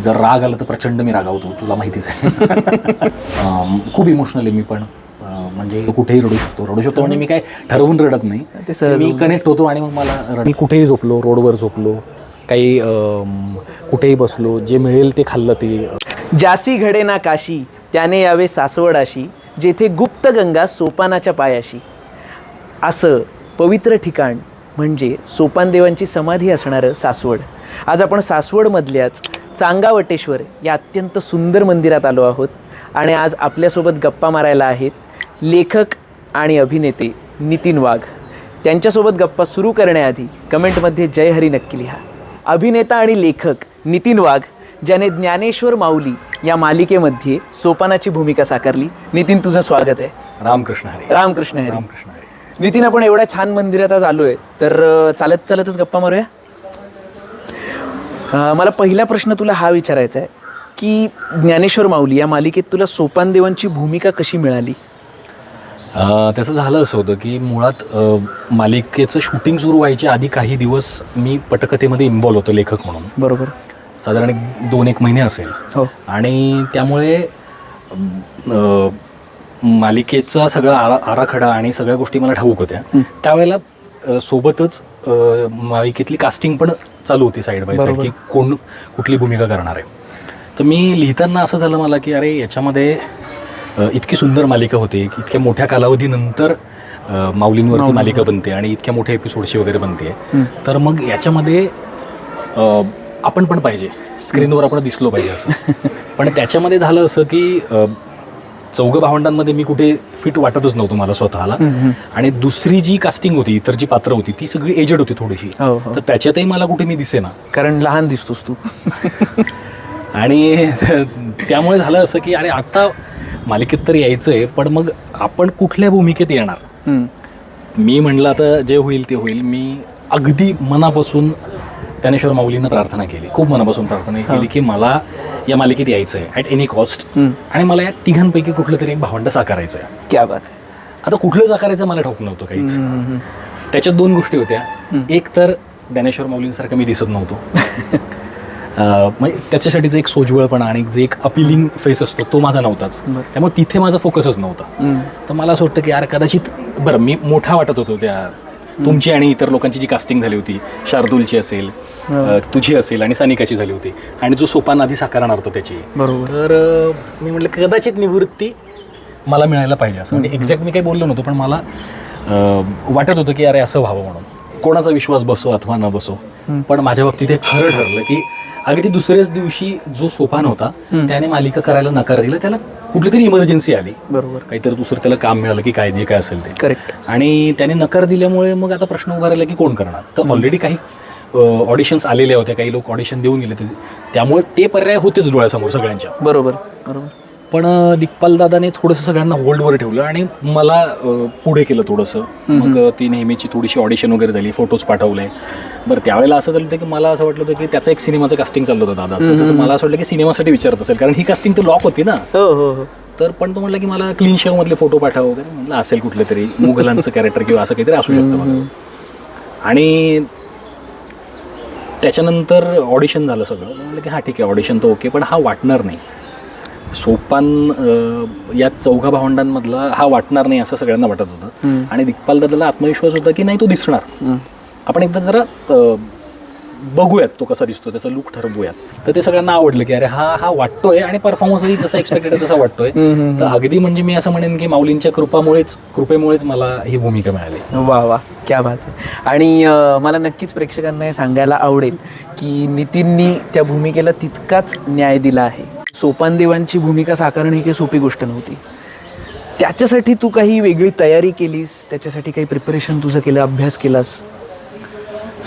जर राग आला तर प्रचंड मी रागावतो तुला माहितीच आहे. खूप इमोशनल आहे मी पण. म्हणजे कुठेही रडू शकतो. रडू शकतो म्हणजे मी काय ठरवून रडत नाही. ते सहज मी कनेक्ट होतो आणि मग मला मी कुठेही झोपलो रोडवर झोपलो काही कुठेही बसलो जे मिळेल ते खाल्लं ते. जासी घडे ना काशी त्याने यावे सासवडाशी जेथे गुप्त गंगा सोपानाच्या पायाशी. असं पवित्र ठिकाण म्हणजे सोपानदेवांची समाधी असणारं सासवड. आज आपण सासवडमधल्याच चांगावटेश्वर या अत्यंत सुंदर मंदिरात आलो आहोत. आणि आज आपल्यासोबत गप्पा मारायला आहेत लेखक आणि अभिनेते नितीन वाघ. त्यांच्यासोबत गप्पा सुरू करण्याआधी कमेंटमध्ये जय हरी नक्की लिहा. अभिनेता आणि लेखक नितीन वाघ ज्याने ज्ञानेश्वर माऊली या मालिकेमध्ये सोपानाची भूमिका साकारली. नितीन तुझं स्वागत आहे. रामकृष्ण हरे. रामकृष्ण हरी. रामकृष्ण हरे. नितीन आपण एवढ्या छान मंदिरात आज आलोय तर अं, चालत चालतच गप्पा मारूया? मला पहिला प्रश्न तुला हा विचारायचा आहे की ज्ञानेश्वर माऊली या मालिकेत तुला सोपानदेवांची भूमिका कशी मिळाली? त्याचं झालं असं होतं की मुळात मालिकेचं शूटिंग सुरू व्हायच्या आधी काही दिवस मी पटकथेमध्ये इन्वॉल्व होतो लेखक म्हणून. बरोबर. साधारण एक दोन एक महिने असेल. हो. आणि त्यामुळे मालिकेचा सगळा आरा आराखडा आणि सगळ्या गोष्टी मला ठाऊक होत्या. त्यावेळेला अ, सोबतच अ, मालिकेतली कास्टिंग पण चालू होती साईड बाय साईड. की कोण कुठली भूमिका करणार आहे. तर मी लिहिताना असं झालं मला की अरे याच्यामध्ये अ, इतकी सुंदर मालिका होते की इतक्या मोठ्या कालावधीनंतर अ, माऊलींवरती मालिका बनते आणि इतक्या मोठ्या एपिसोडची वगैरे बनते. तर मग याच्यामध्ये अ, आपण पण पाहिजे. स्क्रीनवर आपण दिसलो पाहिजे असं. पण त्याच्यामध्ये झालं असं की अ, चौघ भावंडांमध्ये मी कुठे फिट वाटतच नव्हतं मला स्वतःला. आणि दुसरी जी कास्टिंग होती इतर जी पात्र होती ती सगळी एजड होती थोडीशी. हो हो. तर त्याच्यातही मला कुठे मी दिसेना. कारण लहान दिसतोस तू. आणि त्यामुळे झालं असं की अरे आता मालिकेत तर यायचं आहे पण मग आपण कुठल्या भूमिकेत येणार. मी म्हणलं आता जे होईल ते होईल. मी अगदी मनापासून ज्ञानेश्वर माऊलींना प्रार्थना केली. खूप मनापासून प्रार्थना केली की मला या मालिकेत यायचं आहे ॲट एनी कॉस्ट. आणि मला या तिघांपैकी कुठलं तरी एक भावंड साकारायचं आहे क्या बात. आता कुठलं साकारायचं मला ठाऊक नव्हतं काहीच. त्याच्यात दोन गोष्टी होत्या. एक तर ज्ञानेश्वर माऊलींसारखं मी दिसत नव्हतो. म्हणजे त्याच्यासाठीचं एक सोज्वळपणा आणि जे एक अपिलिंग फेस असतो तो माझा नव्हताच. त्यामुळे तिथे माझा फोकसच नव्हता. तर मला असं वाटतं की यार कदाचित बरं मी मोठा वाटत होतो त्या तुमची आणि इतर लोकांची जी कास्टिंग झाली होती शार्दूलची असेल अं, तुझी असेल आणि सानिकाची झाली होती. आणि जो सोपान आधी साकारणार होता त्याची. बरोबर. तर अं, मी म्हटलं कदाचित निवृत्ती मला मिळायला पाहिजे. असं म्हणजे एक्झॅक्ट मी काही बोललो नव्हतो पण मला अं, वाटत होतं की अरे असं व्हावं म्हणून. कोणाचा विश्वास बसो अथवा न बसो पण माझ्या बाबतीत हे खरं ठरलं की अगदी दुसऱ्याच दिवशी जो सोपान होता त्याने मालिका करायला नकार दिला त्याला कुठली तरी इमर्जन्सी आली. बरोबर. काहीतरी दुसरं त्याला काम मिळालं की काय जे काय असेल ते. करेक्ट आणि त्याने नकार दिल्यामुळे मग आता प्रश्न उभा राहिला की कोण करणार? तर ऑलरेडी काही ऑडिशन्स आलेले होते काही लोक ऑडिशन देऊन गेले होते. त्यामुळे ते पर्याय होतेच डोळ्यासमोर सगळ्यांच्या. बरोबर बरोबर. पण दादाने थोडंसं सगळ्यांना होल्डवर ठेवलं आणि मला पुढे केलं थोडंसं. मग ती नेहमीची थोडीशी ऑडिशन वगैरे झाली फोटोज पाठवले. बरं त्यावेळेला असं झालं होतं की मला असं वाटलं होतं की त्याचं एक सिनेमाचं कास्टिंग चाललं होतं दादाचं. तर मला असं वाटलं की सिनेमासाठी विचारत असेल कारण ही कास्टिंग तर लॉक होती ना. हो हो हो. तर पण तो म्हटलं की मला क्लीन शेव मधले फोटो पाठव वगैरे. म्हटलं असेल कुठलं तरी मुघलांचं कॅरेक्टर किंवा असं काहीतरी असू शकतं आणि त्याच्यानंतर ऑडिशन झालं सगळं म्हटलं की हां ठीक आहे ऑडिशन तर ओके पण हा वाटणार नाही सोपान या चौघा भावंडांमधला हा वाटणार नाही असं सगळ्यांना वाटत होतं. आणि दिग्पाल दादाला आत्मविश्वास होता की नाही तो दिसणार. आपण एकदा जरा बघूयात तो कसा दिसतो त्याचा लुक ठरवूयात. तर ते सगळ्यांना आवडलं की अरे हा हा वाटतोय आणि परफॉर्मन्सही जसा एक्सपेक्टेड तसा वाटतोय. तर अगदी म्हणजे मी असं म्हणेन की माऊलींच्या कृपामुळेच कृपेमुळेच मला ही भूमिका मिळाली. वा वा. क्या बात आणि मला नक्कीच प्रेक्षकांना हे सांगायला आवडेल की नितीननी त्या भूमिकेला तितकाच न्याय दिला आहे. सोपानदेवांची भूमिका साकारणं ही काही सोपी गोष्ट नव्हती. त्याच्यासाठी तू काही वेगळी तयारी केलीस? त्याच्यासाठी काही प्रिपरेशन तुझं केलं अभ्यास केलास?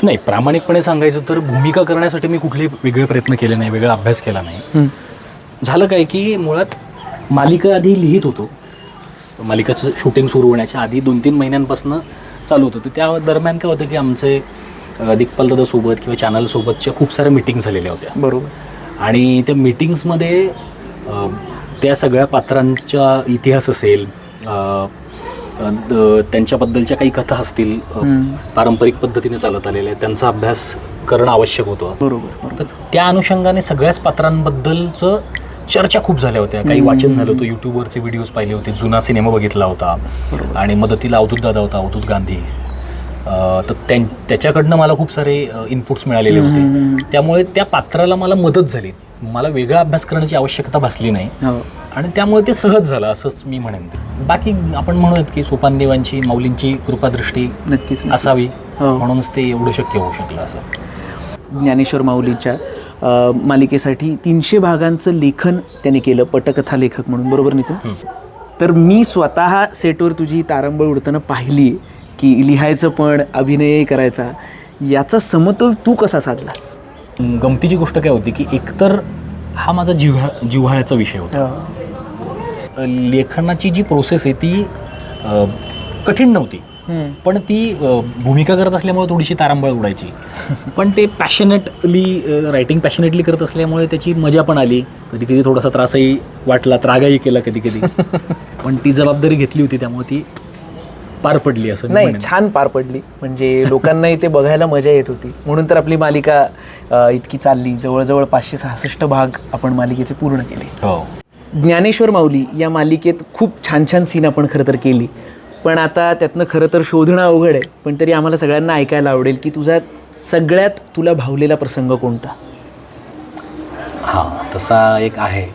नाही प्रामाणिकपणे सांगायचं तर भूमिका करण्यासाठी मी कुठलेही वेगळे प्रयत्न केले नाही वेगळा अभ्यास केला नाही. झालं काय की मुळात मालिका आधी लिहित होतो. मालिकाचं शूटिंग सुरू होण्याच्या आधी दोन तीन महिन्यांपासून चालू होतं. तर त्या दरम्यान काय होतं की आमचे दिग्पाल दादासोबत किंवा चॅनलसोबतच्या खूप साऱ्या मिटिंग झालेल्या होत्या. बरोबर. आणि त्या मिटिंग्समध्ये त्या सगळ्या पात्रांचा इतिहास असेल त्यांच्याबद्दलच्या काही कथा असतील. पारंपरिक पद्धतीने चालत आलेल्या आहेत, त्यांचा अभ्यास करणं आवश्यक होतं. बरोबर तर त्या अनुषंगाने सगळ्याच पात्रांबद्दलचं चर्चा खूप झाल्या होत्या. काही वाचन झालं होतं युट्यूबवरचे व्हिडिओज पाहिले होते जुना सिनेमा बघितला होता. आणि मदतीला अवधूत दादा होता अवधूत गांधी. तर त्यां- त्याच्याकडनं मला खूप सारे इनपुट्स मिळालेले होते. त्यामुळे त्या पात्राला मला मदत झाली. मला वेगळा अभ्यास करण्याची आवश्यकता भासली नाही. हो. आणि त्यामुळे ते सहज झालं असंच मी म्हणेन बाकी आपण म्हणूयात की सोपानदेवांची माऊलींची कृपादृष्टी नक्कीच. असावी हो. म्हणूनच ते एवढं शक्य होऊ शकलं असं. ज्ञानेश्वर माऊलीच्या मालिकेसाठी तीनशे भागांचं लेखन त्यांनी केलं पटकथा लेखक म्हणून. बरोबर नितीन हं. तर मी स्वतः सेटवर तुझी तारंबळ उडताना पाहिली की लिहायचं पण अभिनयही करायचा याचा समतोल तू कसा साधलास? गमतीची गोष्ट काय होती की एकतर हा माझा जिव्हा जिव्हाळ्याचा विषय होता. लेखनाची जी प्रोसेस आहे ती कठीण नव्हती. पण ती भूमिका करत असल्यामुळे थोडीशी तारांबळ उडायची. पण ते पॅशनेटली रायटिंग पॅशनेटली करत असल्यामुळे त्याची मजा पण आली. कधी कधी थोडासा त्रासही वाटला त्रागाही केला कधी कधी पण ती जबाबदारी घेतली होती त्यामुळे ती पार पडली असं मी नाही. छान पार पडली. म्हणजे लोकांनाही ते बघायला मजा येत होती. म्हणून तर आपली मालिका इतकी चालली. जवळजवळ पाचशे सहासष्ट भाग आपण मालिकेचे पूर्ण केले. हो. ज्ञानेश्वर माऊली या मालिकेत खूप छान छान सीन आपण खरं तर केली. पण आता त्यातनं खरं तर शोधणं अवघड आहे. पण तरी आम्हाला सगळ्यांना ऐकायला आवडेल की तुझा सगळ्यात तुला भावलेला प्रसंग कोणता? हां तसा एक आहे.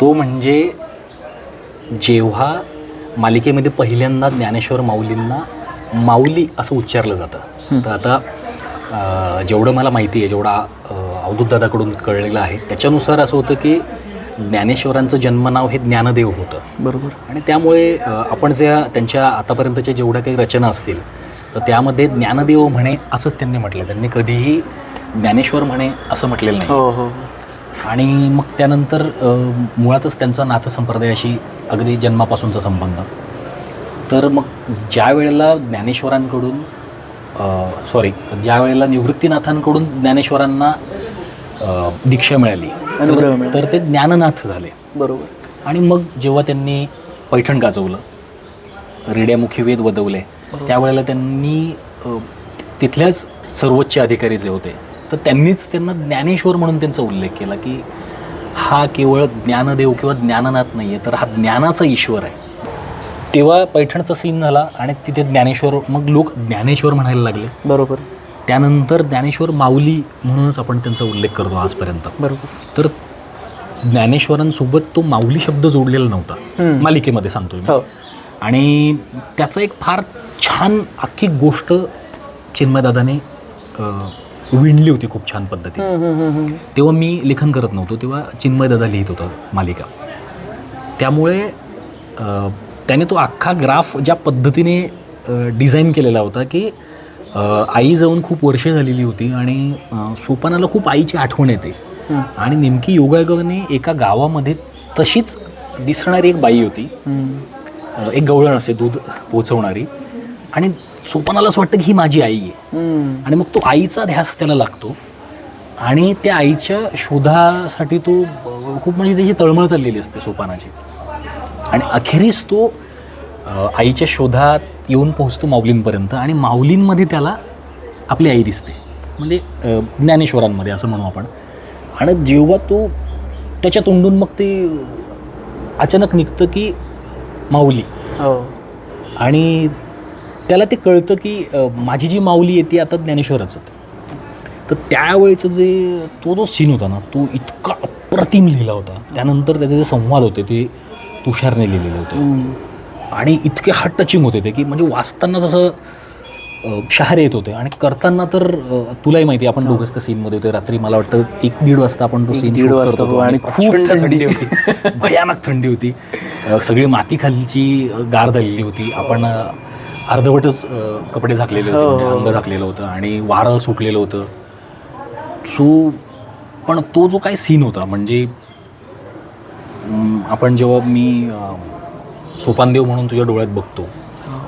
तो म्हणजे जेव्हा मालिकेमध्ये पहिल्यांदा ज्ञानेश्वर माऊलींना माऊली असं उच्चारलं जातं. तर आता जेवढं मला माहिती आहे जेवढा अ, अवधूत दादाकडून कळलेलं आहे त्याच्यानुसार असं होतं की ज्ञानेश्वरांचं जन्मनाव हे ज्ञानदेव होतं. बरोबर. आणि त्यामुळे आपण ज्या त्यांच्या आतापर्यंतच्या जेवढ्या काही रचना असतील तर त्यामध्ये ज्ञानदेव म्हणे असंच त्यांनी म्हटलं. त्यांनी कधीही ज्ञानेश्वर म्हणे असं म्हटलेलं नाही. हो हो आणि मग त्यानंतर मुळातच त्यांचा नाथसंप्रदायाशी अगदी जन्मापासूनचा संबंध. तर मग ज्या वेळेला ज्ञानेश्वरांकडून सॉरी ज्या वेळेला निवृत्तीनाथांकडून ज्ञानेश्वरांना दीक्षा मिळाली तर- ते ज्ञाननाथ झाले. बरोबर. आणि मग जेव्हा त्यांनी पैठण गाजवलं रेड्यामुखी वेद वदवले त्यावेळेला त्यांनी तिथल्याच सर्वोच्च अधिकारी जे होते तर त्यांनीच त्यांना ज्ञानेश्वर म्हणून त्यांचा उल्लेख केला की हा केवळ ज्ञानदेव किंवा ज्ञाननाथ नाही आहे तर हा ज्ञानाचा ईश्वर आहे. तेव्हा पैठणचा सीन झाला आणि तिथे ज्ञानेश्वर मग लोक ज्ञानेश्वर म्हणायला लागले. बरोबर. त्यानंतर ज्ञानेश्वर माऊली म्हणूनच आपण त्यांचा उल्लेख करतो आजपर्यंत. बरोबर. तर ज्ञानेश्वरांसोबत तो माऊली शब्द जोडलेला नव्हता. मालिकेमध्ये सांगतोय मी. हो. आणि त्याचा एक फार छान अख्खी गोष्ट चिन्मयदादाने विणली होती खूप छान पद्धतीने. तेव्हा मी लेखन करत नव्हतो तेव्हा चिन्मयदादा लिहित होता मालिका. त्यामुळे त्याने तो अख्खा ग्राफ ज्या पद्धतीने डिझाईन केलेला होता की आई जाऊन खूप वर्षे झालेली होती आणि सोपानाला खूप आईची आठवण येते. आणि नेमकी योगायोगाने एका गावामध्ये तशीच दिसणारी एक बाई होती. एक गवळण असते दूध पोचवणारी. आणि सोपानालाच वाटतं की ही माझी आई आहे. आणि मग तो आईचा ध्यास त्याला लागतो. आणि त्या आईच्या शोधासाठी तो खूप म्हणजे त्याची तळमळ चाललेली असते सोपानाची. आणि अखेरीस तो आईच्या शोधात येऊन पोहोचतो माऊलींपर्यंत आणि माऊलींमध्ये त्याला आपली आई दिसते. म्हणजे ज्ञानेश्वरांमध्ये असं म्हणू आपण. आणि जेव्हा तो त्याच्या तोंडून मग ते अचानक निघतं की माऊली. हो. आणि त्याला ते कळतं की माझी जी माऊली आहे ती आता ज्ञानेश्वरच तर त्यावेळेचं जे तो जो सीन होता ना तो इतका अप्रतिम लिहिला होता. त्यानंतर त्याचे जे संवाद होते ते तुषारने लिहिलेले होते. आणि इतके हार्ट टचिंग होते ते की म्हणजे वाचताना जसं शहारे येत होते आणि करताना तर तुलाही माहिती आपण दोघंच त्या सीनमध्ये होते. रात्री मला वाटतं एक दीड वाजता आपण तो सीन दीड वाजता हो, आणि खूप थंडी. होती. भयानक थंडी होती. सगळी माती खालची गार झालेली होती. आपण अ, अर्धवटच कपडे झाकलेले होते हो, म्हणजे हो. अंग झाकलेलं होतं आणि वारं सुटलेलं होतं. सो पण तो जो काही सीन होता म्हणजे आपण जेव्हा मी सोपानदेव म्हणून तुझ्या डोळ्यात बघतो.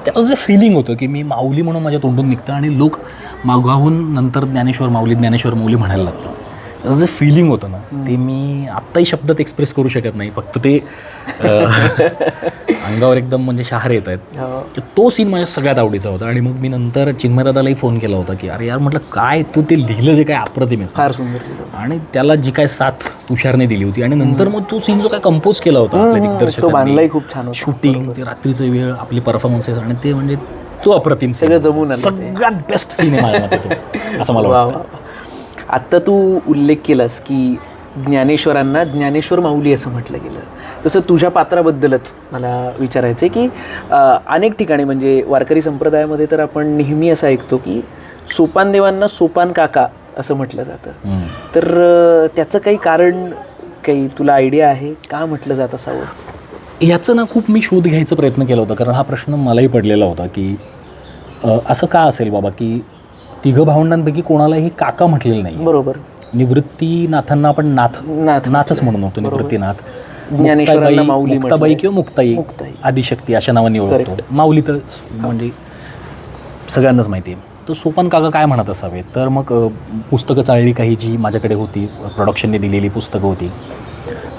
त्याचं जे फिलिंग होतं की मी माऊली म्हणून माझ्या तोंडून निघतं आणि लोक मागाहून नंतर ज्ञानेश्वर माऊली ज्ञानेश्वर माऊली म्हणायला लागतं जे फिलिंग होतं ना ते मी आत्ताही शब्दात एक्सप्रेस करू शकत नाही फक्त ते अंगावर एकदम म्हणजे शहारे येत आहेत हो. तो सीन माझ्या सगळ्यात आवडीचा होता आणि मग मी नंतर चिन्मयदादालाही फोन केला होता की अरे यार म्हटलं काय तू ते लिहिलं जे काय अप्रतिम आहे फार सुंदर. आणि त्याला जी काय साथ तुषारने दिली होती आणि नंतर मग तो सीन जो काय कंपोज केला होता आपल्या दिग्दर्शकांनी बांधलाही खूप छान. शूटिंग ते रात्रीचा वेळ आपली परफॉर्मन्सेस आणि ते म्हणजे तो अप्रतिम. सगळं जमून. सगळ्यात बेस्ट सीन आहे माझ्या असं मला वाटतं आत्ता तू उल्लेख केलास की ज्ञानेश्वरांना ज्ञानेश्वर माऊली असं म्हटलं गेलं. तसं तुझ्या पात्राबद्दलच मला विचारायचं आहे की अनेक ठिकाणी म्हणजे वारकरी संप्रदायामध्ये तर आपण नेहमी असं ऐकतो की सोपान देवांना सोपान काका असं म्हटलं जातं. तर त्याचं काही कारण काही तुला आयडिया आहे? का म्हटलं जात असावं? याचं ना खूप मी शोध घ्यायचा प्रयत्न केला होता कारण हा प्रश्न मलाही पडलेला होता की असं का असेल बाबा की तिघं भावंडांपैकी कोणालाही काका म्हटलेलं नाही बरोबर. निवृत्तीनाथांना आपण नाथ नाथ नाथच म्हणून होतो निवृत्तीनाथ. ज्ञानेश्वरांना मुक्ताबाई. किंवा मुक्ताई. आदिशक्ती अशा नावाने ओळखतो. माऊली तर म्हणजे सगळ्यांनाच माहिती आहे तर सोपान काका काय म्हणत असावे? तर मग पुस्तकं चालली काही जी माझ्याकडे होती प्रोडक्शनने दिलेली पुस्तकं होती.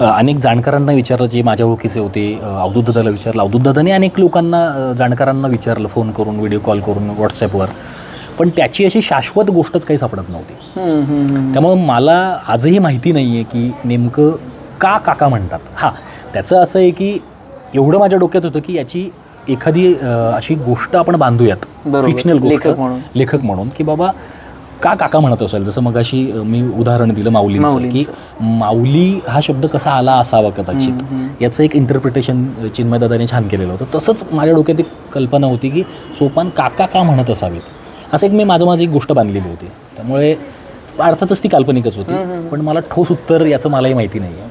अनेक जाणकारांना विचारलं जे माझ्या ओळखीचे होते. अ, अवधूत दादाला विचारलं. अवधूत दादाने अनेक लोकांना जाणकारांना विचारलं फोन करून व्हिडिओ कॉल करून व्हॉट्सॲपवर पण त्याची अशी शाश्वत गोष्टच काही सापडत नव्हती. त्यामुळं मला आजही माहिती नाही आहे की नेमकं का काका म्हणतात हां त्याचं असं आहे की एवढं माझ्या डोक्यात होतं की याची एखादी अशी गोष्ट आपण बांधूयात. फिक्शनल गोष्ट लेखक म्हणून. लेखक म्हणून की बाबा का काका म्हणत असेल जसं मग अशी मी उदाहरण दिलं माऊलींचं की. माऊली हा शब्द कसा आला असावा कदाचित. याचं एक इंटरप्रिटेशन चिन्मयदादाने छान केलेलं होतं तसंच माझ्या डोक्यात एक कल्पना होती की सोपान काका का म्हणत असावेत असं एक मी माझं माझी एक गोष्ट बांधलेली होती. त्यामुळे अर्थातच ती काल्पनिकच होती. पण मला ठोस उत्तर याचं मलाही माहिती नाही आहे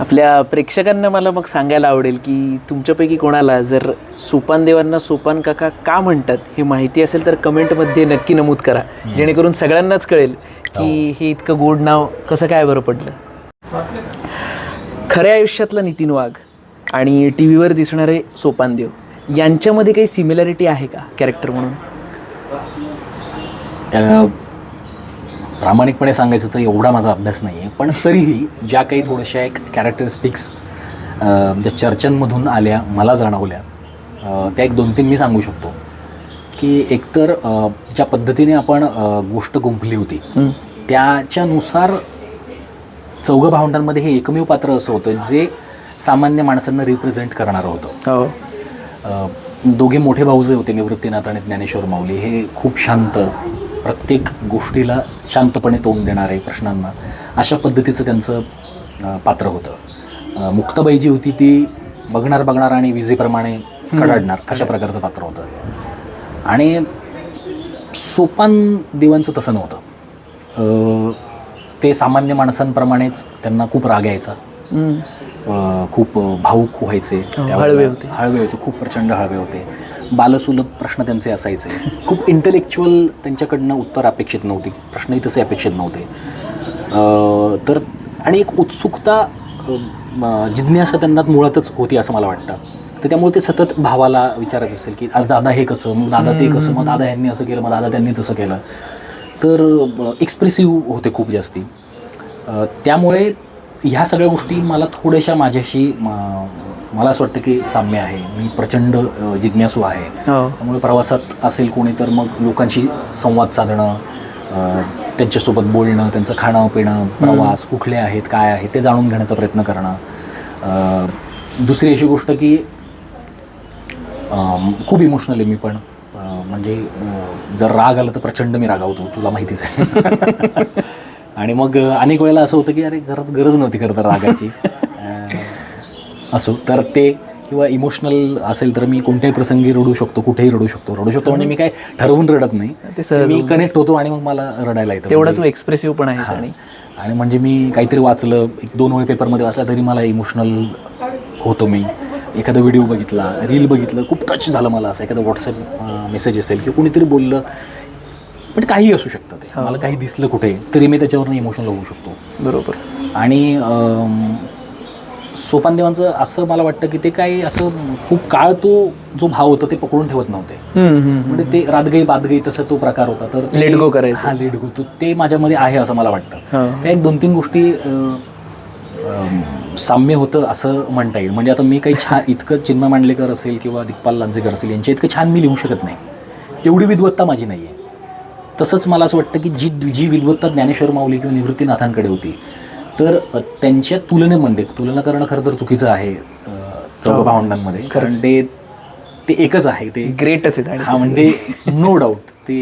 आपल्या प्रेक्षकांना मला मग सांगायला आवडेल की तुमच्यापैकी कोणाला जर सोपान देवांना सोपान काका का म्हणतात हे माहिती असेल तर कमेंटमध्ये नक्की नमूद करा. जेणेकरून सगळ्यांनाच कळेल की हे. इतकं गोड नाव कसं काय बरं पडलं. खऱ्या आयुष्यातला नितीन वाघ आणि टी व्हीवर दिसणारे सोपान देव यांच्यामध्ये काही सिमिलॅरिटी आहे का कॅरेक्टर म्हणून? प्रामाणिकपणे सांगायचं तर एवढा माझा अभ्यास नाही आहे. पण तरीही ज्या काही थोड्याशा एक कॅरेक्टरिस्टिक्स ज्या चर्चांमधून आल्या मला जाणवल्या त्या एक दोन तीन मी सांगू शकतो. की एकतर ज्या पद्धतीने आपण गोष्ट गुंफली होती. त्याच्यानुसार चौघं भावंडांमध्ये हे एकमेव पात्र असं होतं जे सामान्य माणसांना रिप्रेझेंट करणारं होतं. हो. दोघे मोठे भाऊ जे होते निवृत्तीनाथ आणि ज्ञानेश्वर माऊली. हे खूप शांत प्रत्येक गोष्टीला शांतपणे तोंड देणारे प्रश्नांना अशा पद्धतीचं त्यांचं पात्र होतं. मुक्ताबाई जी होती ती बघणार बघणार आणि विजेप्रमाणे कडाडणार अशा प्रकारचं पात्र होतं. आणि सोपान देवांचं तसं नव्हतं. ते सामान्य माणसांप्रमाणेच त्यांना खूप राग यायचा. खूप भाऊक व्हायचे. त्यावेळेला. हळवे होते. हळवे होते खूप प्रचंड हळवे होते. बालसुलभ प्रश्न त्यांचे असायचे. खूप इंटेलेक्च्युअल त्यांच्याकडनं उत्तर अपेक्षित नव्हती. प्रश्नही तसे अपेक्षित नव्हते. तर आणि एक उत्सुकता म, जिज्ञासा त्यांना मुळातच होती असं मला वाटतं. तर त्यामुळे ते सतत भावाला विचारायचं असेल की दादा हे कसं? मग दादा ते कसं? मग दादा यांनी असं केलं मग दादा त्यांनी तसं केलं. तर एक्सप्रेसिव्ह होते खूप जास्ती. त्यामुळे ह्या सगळ्या गोष्टी मला थोड्याशा माझ्याशी मला असं वाटतं की साम्य आहे. मी प्रचंड जिज्ञासू आहे. हो. त्यामुळे प्रवासात असेल कोणी तर मग लोकांशी संवाद साधणं त्यांच्यासोबत बोलणं त्यांचं खाणं पिणं प्रवास कुठले आहेत काय आहेत ते जाणून घेण्याचा प्रयत्न करणं. दुसरी अशी गोष्ट की खूप इमोशनल आहे मी पण. म्हणजे जर राग आला तर प्रचंड मी रागावतो तुला माहितीच आहे. आणि मग अनेक वेळेला असं होतं की अरे गरज गरज नव्हती खरं तर रागाची. असो. तर ते किंवा इमोशनल असेल तर मी कोणत्याही प्रसंगी रडू शकतो कुठेही रडू शकतो. रडू शकतो म्हणजे मी काय ठरवून रडत नाही. ते सहज मी कनेक्ट होतो आणि मग मला रडायला येतं. तेवढा म्हणजे- तू एक्सप्रेसिव्ह पण आहेस हां. आणि. आणि म्हणजे मी काहीतरी वाचलं एक दोन वेळ पेपरमध्ये वाचला तरी मला इमोशनल होतो मी. एखादा व्हिडिओ बघितला रील बघितलं खूप टच झालं मला असं. एखादा व्हॉट्सअप मेसेज असेल किंवा कुणीतरी बोललं पण काही असू शकतं ते. मला काही दिसलं कुठे तरी मी त्याच्यावरनं इमोशनल होऊ शकतो. बरोबर. आणि अम, सोपान देवांचं असं मला वाटतं की ते काही असं खूप काळ तो जो भाव होता ते पकडून ठेवत नव्हते. म्हणजे ते रातगई बादगई तसं तो प्रकार होता. तर go करायचं. हा लेट गो तो ते माझ्यामध्ये आहे असं मला वाटतं. त्या एक दोन तीन गोष्टी साम्य होतं असं म्हणता येईल. म्हणजे आता मी काही छान इतकं चिन्मय मांडलेकर असेल किंवा दिग्पाल लांजेकर असेल यांच्या इतकं छान मी लिहू शकत नाही. तेवढी विद्वत्ता माझी नाही आहे तसंच मला असं वाटतं की जी जी विद्वत्ता ज्ञानेश्वर माऊली किंवा निवृत्तीनाथांकडे होती तर त्यांच्या तुलनेमध्ये तुलना करणं खरं तर चुकीचं आहे चौघ भावंडांमध्ये. कारण ते ते एकच आहे ते ग्रेटच आहेत आणि हा म्हणजे नो डाऊट ते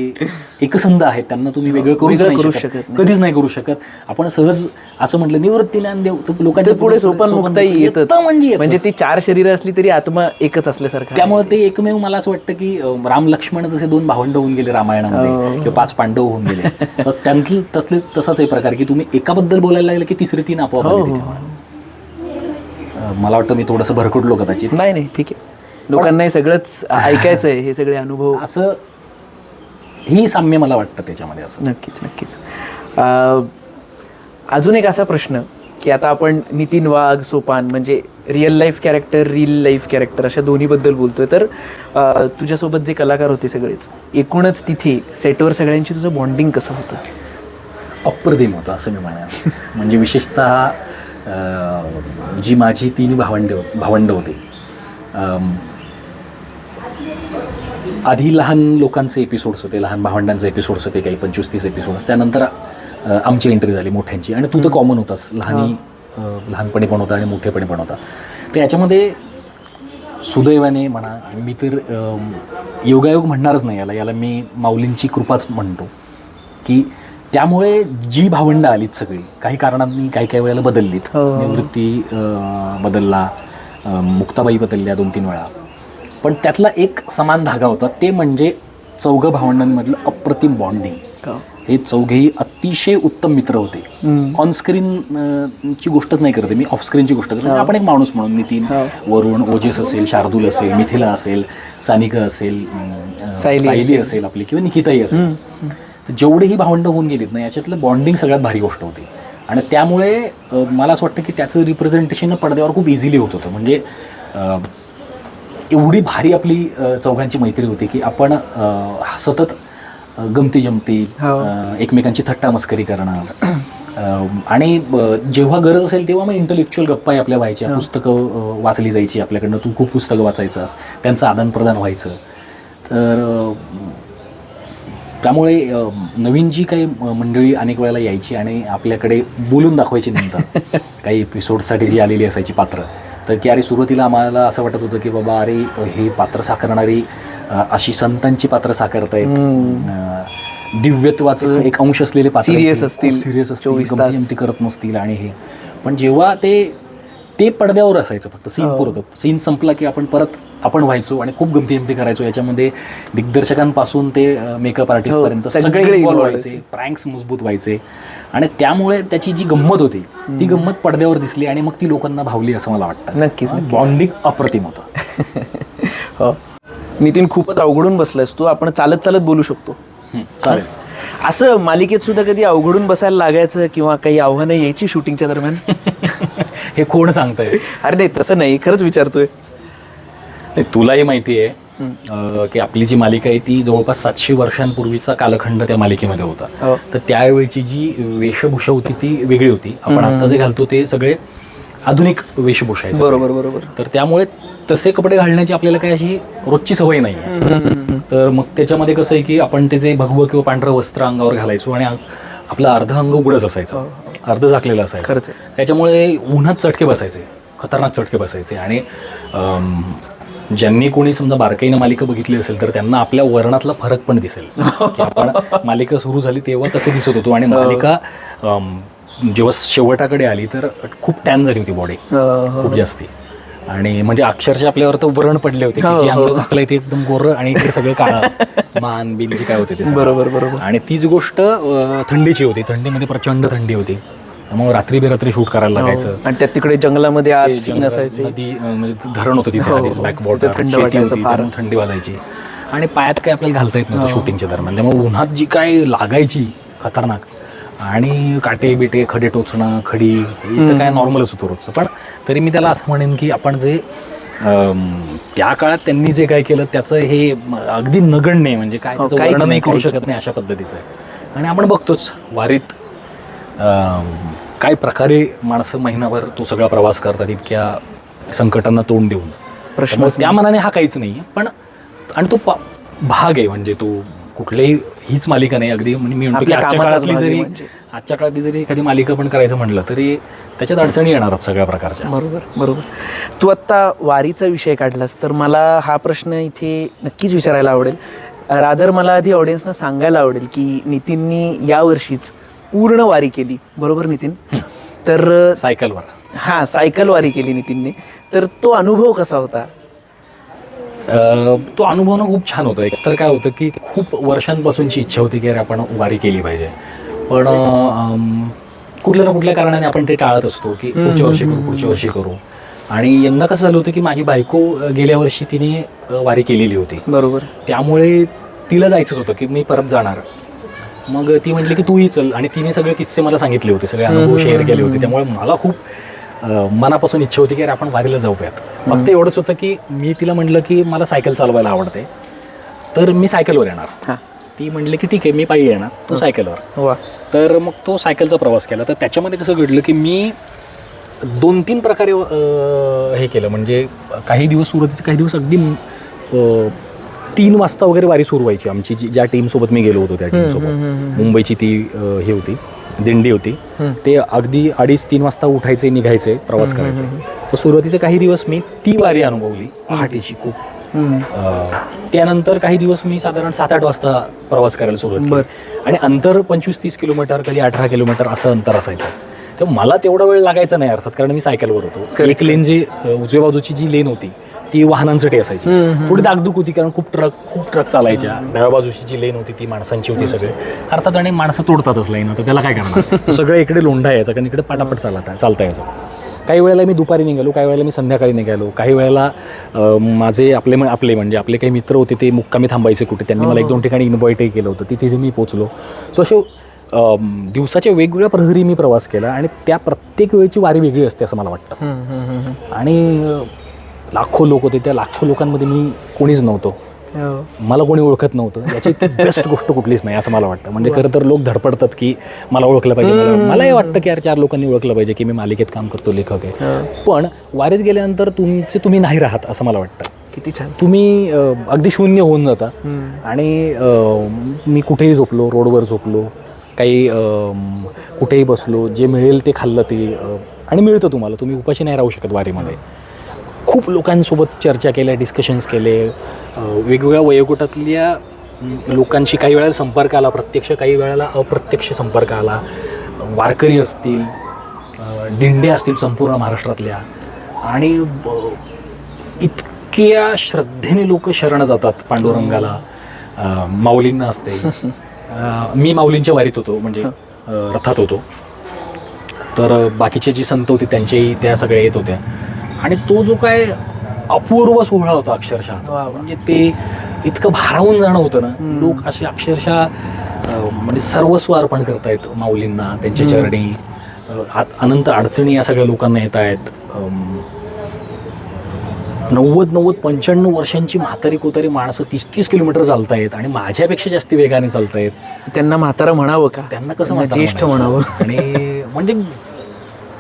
एकसंध आहेत. त्यांना तुम्ही वेगळं करूच वेगळं नाही करूच शकत. कधीच नाही करू शकत. आपण सहज असं म्हटलं निवृत्ती ज्ञानदेव तर लोकांच्या पुढे सोपन मुक्ता येतं येतं म्हणजे. म्हणजे ती चार शरीर असली तरी आत्मा एकच असल्यासारखं त्यामुळे ते एकमेव मला असं वाटतं की राम लक्ष्मण जसे दोन भावंड होऊन गेले रामायणामध्ये. हो. किंवा पाच पांडव होऊन गेले. तर त्यांतले तसलेच तसाच एक प्रकार की तुम्ही एकाबद्दल बोलायला लागले की तिसरी तीन आपोआप हो, हो. मला वाटतं मी थोडंसं भरकटलो कदाचित. नाही नाही. ठीक आहे. लोकांना हे सगळंच ऐकायचं आहे हे सगळे अनुभव. असं ही साम्य मला वाटतं त्याच्यामध्ये असं. नक्कीच नक्कीच. अजून एक असा प्रश्न की आता आपण नितीन वाघ सोपान म्हणजे real life character real life character अशा दोन्हीबद्दल बोलतोय तर तुझ्यासोबत जे कलाकार होते सगळेच एकूणच तिथे सेटवर सगळ्यांची तुझं बॉन्डिंग कसं होतं? अप्रतिम होतं असं मी म्हणेन. म्हणजे विशेषतः जी माझी तीन भावंडे भावंड होती. आधी लहान लोकांचे एपिसोड्स होते लहान भावंडांचे एपिसोड्स होते काही पंचवीस तीस एपिसोड्स त्यानंतर आमची एंट्री झाली मोठ्यांची आणि तू तर कॉमन होतास. लहानी लहानपणी पण होता आणि मोठेपणी पण होता. तर याच्यामध्ये सुदैवाने म्हणा मी तर योगायोग म्हणणारच नाही याला. याला मी माऊलींची कृपाच म्हणतो. की त्यामुळे जी भावंडं आलीत सगळी काही कारणांनी काही काही वेळेला बदललीत. हो. निवृत्ती बदलला मुक्ताबाई बदलल्या दोन तीन वेळा. पण त्यातला एक समान धागा होता ते म्हणजे चौघं भावंडांमधलं अप्रतिम बॉन्डिंग हे चौघेही अतिशय उत्तम मित्र होते. हम्म. ऑन स्क्रीन ची गोष्टच नाही करते मी ऑफ स्क्रीनची गोष्ट करते आपण एक माणूस म्हणून नितीन. वरुण ओजेस असेल शार्दूल असेल मिथिला असेल सानिका असेल सायली असेल. आपली किंवा निकिताई असेल. तर जेवढेही भावंड होऊन गेलीत ना याच्यातलं बॉन्डिंग सगळ्यात भारी गोष्ट होती. आणि त्यामुळे मला असं वाटतं की त्याचं रिप्रेझेंटेशन पडद्यावर खूप इझिली होत होतं. म्हणजे एवढी भारी आपली चौघांची मैत्री होती की आपण सतत गमती जमती हो. एकमेकांची थट्टा मस्करी करणं आणि जेव्हा गरज असेल तेव्हा मग इंटलेक्च्युअल गप्पाही आपल्या व्हायच्या. पुस्तकं अं, वाचली जायची आपल्याकडनं. तू खूप पुस्तकं वाचायचास त्यांचं आदानप्रदान व्हायचं. तर त्यामुळे नवीन जी काही मंडळी अनेक वेळेला यायची आणि आपल्याकडे बोलून दाखवायची नंतर. काही एपिसोडसाठी जी आलेली असायची पात्र. तर की अरे सुरुवातीला आम्हाला असं वाटत होतं की बाबा अरे हे पात्र साकारणारी अशी संतांची पात्र साकारतायत. दिव्यत्वाचं एक अंश असलेले पात्र Serious असतील, सिरियस असतील 24 तास. गमती जमती करत नसतील आणि हे. पण जेव्हा ते ते पडद्यावर असायचं फक्त. सीन. पुरतं. सीन संपला की आपण परत आपण व्हायचो आणि खूप गमती जमती करायचो. याच्यामध्ये दिग्दर्शकांपासून ते मेकअप आर्टिस्ट पर्यंत हो, सगळे सगळे involved इन्व्हॉल्व व्हायचे. प्रँक्स मजबूत व्हायचे. आणि त्यामुळे त्याची जी गंमत होती ती गंमत पडद्यावर दिसली आणि मग ती लोकांना भावली असं मला वाटतं. नक्कीच. बॉन्डिंग अप्रतिम होतं. हो. नितीन खूपच अवघडून बसलायस तू. आपण चालत चालत बोलू शकतो. चालेल. असं मालिकेत सुद्धा कधी अवघडून बसायला लागायचं किंवा काही आव्हानं यायची शूटिंगच्या दरम्यान? हे कोण सांगतंय? अरे नाही तसं नाही. खरंच विचारतोय. नाही, तुलाही माहिती आहे अं, की आपली जी मालिका आहे ती जवळपास सातशे वर्षांपूर्वीचा कालखंड त्या मालिकेमध्ये होता. हो. तर त्यावेळची जी वेशभूषा होती ती वेगळी होती. आपण आता जे घालतो ते सगळे आधुनिक वेशभूषा आहे सगळे. बरोबर बरोबर. तर त्यामुळे तसे कपडे घालण्याची आपल्याला काही अशी रोजची सवय नाही तर मग त्याच्यामध्ये कसं आहे की आपण त्याचे भगवं किंवा पांढरं वस्त्र अंगावर घालायचो आणि आपलं अर्ध अंग उघडच असायचं. अर्ध झाकलेलं असायचं. त्याच्यामुळे उन्हात चटके बसायचे खतरनाक चटके बसायचे. आणि ज्यांनी कोणी समजा बारकाईनं मालिका बघितली असेल तर त्यांना आपल्या वर्णातला फरक पण दिसेल. आपण मालिका सुरू झाली तेव्हा तसे दिसत होतो आणि मालिका अम, जेव्हा शेवटाकडे आली तर खूप टॅन झाली होती बॉडी खूप जास्ती. आणि म्हणजे अक्षरशः आपल्यावर तर व्रण पडले होते की हो, जे हो. अंग झाकलंय ते एकदम गोर आणि इकडे सगळं काळं मान बिन जे काय होते ते सगळं. बरोबर बरोबर आणि तीच गोष्ट अं, थंडीची होती थंडीमध्ये प्रचंड थंडी होती मग रात्री बेरात्री शूट करायला लागायचं आणि त्यात तिकडे जंगलामध्ये आत ते सीन जंगल, असायचे नदी अं, म्हणजे धरण होतं तिथे हो, आधीच हो. बॅक तिथे वॉटर थंड शेती वाटायचं होती फार. त्यामुळे थंडी वाजायची आणि पायात काय आपल्याला घालता येत हो. नव्हतं शूटिंगच्या दरम्यान त्यामुळे उन्हात जी काय लागायची खतरनाक आणि काटे बिटे खडे टोचणं खडी तर काय नॉर्मलच होतं रोजचं. पण तरी मी त्याला असं म्हणेन की आपण जे अम, त्या काळात त्यांनी जे काय केलं त्याचं हे म- अगदी नगण्य आहे. म्हणजे काय हो, त्याचं काहीच वर्णनही नाही, करू काहीच शकत नाही. अशा पद्धतीचं आहे. आणि आपण बघतोच वारीत अम, काय प्रकारे माणसं महिनाभर तो सगळा प्रवास करतात इतक्या संकटांना तोंड देऊन. त्यामुळे त्या मनाने हा काहीच नाही. पण आणि तो पा- भाग आहे. म्हणजे तो कुठल्याही हीच मालिका नाही. अगदी म्हणजे मी म्हणतो की आपल्या आजच्या कामाचाच काळातली भाग आहे जरी म्हणजे. आजच्या काळातली जरी एखादी मालिका पण करायचं म्हणलं तरी त्याच्यात अडचणी येणारच सगळ्या प्रकारच्या. बरोबर बरोबर. तू आत्ता वारीचा विषय काढलास तर मला हा प्रश्न इथे नक्कीच विचारायला आवडेल. रादर मला आधी ऑडियन्सना सांगायला आवडेल की नितीननी यावर्षीच पूर्ण वारी केली बरोबर नितीन? तर सायकलवर. हां सायकल वारी केली नितीनने. तर तो अनुभव कसा होता? अ, तो अनुभव ना खूप छान होता. एकतर काय होतं की खूप वर्षांपासूनची इच्छा होती की अरे आपण वारी केली पाहिजे. पण कुठल्या ना कुठल्या कारणाने आपण ते टाळत असतो की पुढच्या वर्षी करू पुढच्या वर्षी करू. आणि यंदा कसं झालं होतं की माझी बायको गेल्या वर्षी तिने वारी केलेली होती. बरोबर. त्यामुळे तिला जायचंच होतं की मी परत जाणार. मग ती म्हटली की तूही चल आणि तिने सगळे किस्से मला सांगितले होते सगळे अनुभव शेअर केले होते. त्यामुळे मला खूप मनापासून इच्छा होती की अरे आपण वारीला जाऊयात. फक्त एवढंच होतं की मी तिला म्हटलं की मला सायकल चालवायला आवडते. तर मी सायकलवर येणार. हां. ती म्हणली की ठीक आहे मी पायी येणार तू सायकलवर. तर मग तो सायकलचा प्रवास केला. तर त्याच्यामध्ये कसं घडलं की मी दोन तीन प्रकारे हे केलं. म्हणजे काही दिवस सुरुवातीचे काही दिवस अगदी तीन वाजता वगैरे वारी सुरू व्हायची आमची जी ज्या टीमसोबत मी गेलो होतो त्या टीमसोबत मुंबईची ती हे होती दिंडी होती. ते अगदी अडीच तीन वाजता उठायचे निघायचे प्रवास करायचे. तर सुरुवातीचे काही दिवस मी ती वारी अनुभवली. पहाटेची खूप. अ, त्यानंतर काही दिवस मी साधारण सात आठ वाजता प्रवास करायला सुरुवात बर. केली आणि अंतर पंचवीस तीस किलोमीटर कधी अठरा किलोमीटर असं अंतर असायचं. तेव्हा मला तेवढा वेळ लागायचा नाही अर्थात कारण मी सायकलवर होतो. एक लेन जे अ, उजव्या बाजूची जी लेन होती ती वाहनांसाठी असायची. थोडी दागदुक होती कारण खूप ट्रक खूप ट्रक चालायच्या. डाव्या बाजूची जी लेन होती ती माणसांची होती सगळे. अर्थात आणि माणसं तोडतातच लाईन तर त्याला काय करणार? तर सगळं इकडे लोंढा यायचा कारण इकडे पटापट चालता चालता यायचं. काही वेळेला मी दुपारी निघालो काही वेळेला मी संध्याकाळी निघालो. काही वेळेला माझे आपले आपले म्हणजे आपले काही मित्र होते ते मुक्कामी थांबायचे कुठे. त्यांनी मला एक दोन ठिकाणी इन्व्हाइटही केलं होतं. तिथे मी पोचलो सो असे दिवसाच्या वेगवेगळ्या प्रहरी मी प्रवास केला आणि त्या प्रत्येक वेळची वारी वेगळी असते असं मला वाटतं. आणि लाखो लोक होते. त्या लाखो लोकांमध्ये मी कोणीच नव्हतो. हो. मला कोणी ओळखत नव्हतं. याची बेस्ट गोष्ट कुठलीच नाही असं मला वाटतं. म्हणजे खरं तर लोक धडपडतात की मला ओळखलं पाहिजे. मला मलाही वाटतं की यार चार लोकांनी ओळखलं पाहिजे की मी मालिकेत काम करतो लेखक आहे. पण वारीत गेल्यानंतर तुमचे तुम्ही नाही राहत असं मला वाटतं. किती छान. तुम्ही अगदी शून्य होऊन जाता. आणि मी कुठेही झोपलो रोडवर झोपलो काही कुठेही बसलो जे मिळेल ते खाल्लं ते आणि मिळतं तुम्हाला. तुम्ही उपाशी नाही राहू शकत वारीमध्ये. खूप लोकांसोबत चर्चा केल्या डिस्कशन्स केले. वेगवेगळ्या वयोगटातल्या लोकांशी काही वेळेला संपर्क आला प्रत्यक्ष काही वेळेला अप्रत्यक्ष संपर्क आला. वारकरी असतील अ, दिंड्या असतील संपूर्ण महाराष्ट्रातल्या. आणि इतक्या श्रद्धेने लोक शरण जातात पांडुरंगाला. माऊलींना असते. मी माऊलींच्या वारीत होतो म्हणजे रथात होतो. तर बाकीचे जी संत होते त्यांच्याही त्या सगळ्या येत होत्या. आणि तो जो काय अपूर्व सोहळा होता अक्षरशः. म्हणजे ते इतकं भारावून जाणं होतं ना लोक असे अक्षरशः म्हणजे सर्वस्व अर्पण करतायत माऊलींना त्यांच्या चरणी. अनंत अडचणी या सगळ्या लोकांना येत आहेत. नव्वद नव्वद पंच्याण्णव वर्षांची म्हातारी कोतारी माणसं तीस तीस किलोमीटर चालतायत आणि माझ्यापेक्षा जास्ती वेगाने चालतायत. त्यांना म्हातारा म्हणावं का? त्यांना कसं ज्येष्ठ? म्हणावं? आणि म्हणजे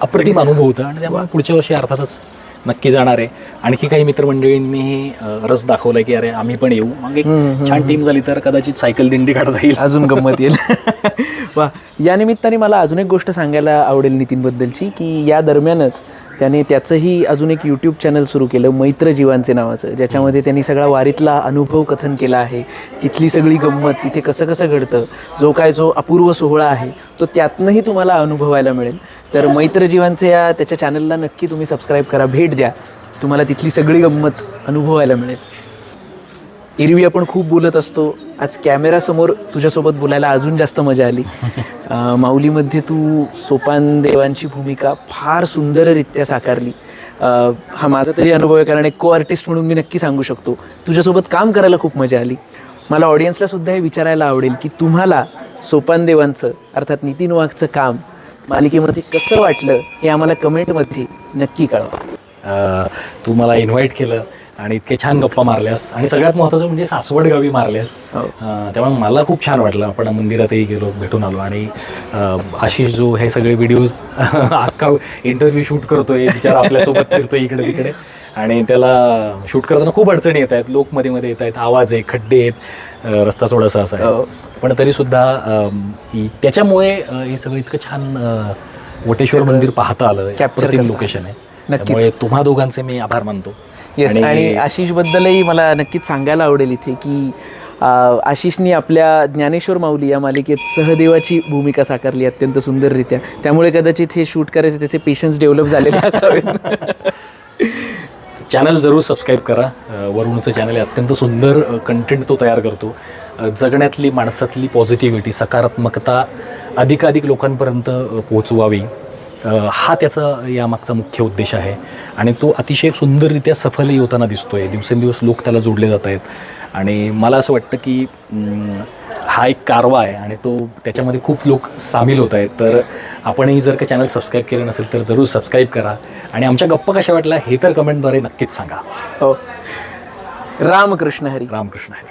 अप्रतिम अनुभव होता आणि त्यामुळे पुढच्या वर्षी अर्थातच नक्की जाणार आहे. आणखी काही मित्रमंडळींनी अ, रस दाखवलाय की अरे आम्ही पण येऊ. मग एक छान टीम झाली तर कदाचित सायकल दिंडी काढता येईल. अजून गंमत येईल. वा या निमित्ताने मला अजून एक गोष्ट सांगायला आवडेल नितीनबद्दलची की या दरम्यानच त्याने त्याचंही अजून एक यूट्यूब चॅनल सुरू केलं मैत्र जीवांचे नावाचं ज्याच्यामध्ये त्यांनी सगळा वारीतला अनुभव कथन केला आहे. तिथली सगळी गंमत तिथे कसं कसं घडतं जो काय जो अपूर्व सोहळा आहे तो त्यातनंही तुम्हाला अनुभवायला मिळेल. तर मैत्रजीवांचं या त्याच्या चॅनलला नक्की तुम्ही सबस्क्राईब करा. भेट द्या. तुम्हाला तिथली सगळी गंमत अनुभवायला मिळेल. एरवी आपण खूप बोलत असतो. आज कॅमेरासमोर तुझ्यासोबत बोलायला अजून जास्त मजा आली. माऊलीमध्ये तू सोपान देवांची भूमिका फार सुंदररित्या साकारली. हा माझा तरी अनुभव आहे कारण एक को आर्टिस्ट म्हणून मी नक्की सांगू शकतो. तुझ्यासोबत काम करायला खूप मजा आली. मला ऑडियन्सला सुद्धा हे विचारायला आवडेल की तुम्हाला सोपानदेवांचं अर्थात नितीन वाघचं काम मालिकेमध्ये कसं वाटलं हे आम्हाला कमेंटमध्ये नक्की कळवा. तू मला इन्व्हाइट केलं आणि इतके छान गप्पा मारल्यास आणि सगळ्यात महत्त्वाचं म्हणजे सासवड गावी मारल्यास. हो. त्यामुळे मला खूप छान वाटलं. आपण मंदिरातही गेलो भेटून आलो आणि आशिष जो हे सगळे व्हिडिओज अख्खा इंटरव्ह्यू शूट करतोय बिचारा आपल्यासोबत फिरतोय इकडे तिकडे आणि त्याला शूट करताना खूप अडचणी येत आहेत. लोक मध्ये मध्ये येत आहेत. आवाज आहे खड्डे आहेत. रस्ता थोडासा असा हो. आहे पण तरीसुद्धा ही- त्याच्यामुळे हे सगळं इतकं छान वटेश्वर मंदिर पाहता आलं. करता. लोकेशन आहे. त्यामुळे तुम्हा दोघांचे मी आभार मानतो. येस आणि आशिष बद्दलही मला नक्कीच सांगायला आवडेल इथे की आशिषनी आपल्या ज्ञानेश्वर माऊली या मालिकेत सहदेवाची भूमिका साकारली अत्यंत सुंदररित्या. त्यामुळे कदाचित हे शूट करायचे त्याचे पेशन्स डेव्हलप झालेले असावेत. चॅनल जरूर सबस्क्राईब करा. वरुणचं चॅनल आहे अत्यंत सुंदर कंटेंट तो तयार करतो. जगण्यातली माणसातली पॉझिटिव्हिटी सकारात्मकता अधिकाधिक लोकांपर्यंत पोहोचवावी. हा त्याचा यामागचा मुख्य उद्देश आहे. आणि तो अतिशय सुंदररित्या सफलही होताना दिसतो आहे दिवसेंदिवस लोक त्याला जोडले जात आहेत. आणि मला असं वाटतं की हा एक कारवा आहे आणि तो त्याच्यामध्ये खूप लोक सामील होत आहेत. तर आपणही जर का चॅनल सबस्क्राईब केलं नसेल तर जरूर सबस्क्राईब करा. आणि आमच्या गप्पा कशा वाटल्या हे तर कमेंटद्वारे नक्कीच सांगा. हो. रामकृष्ण हरी. रामकृष्ण हरी.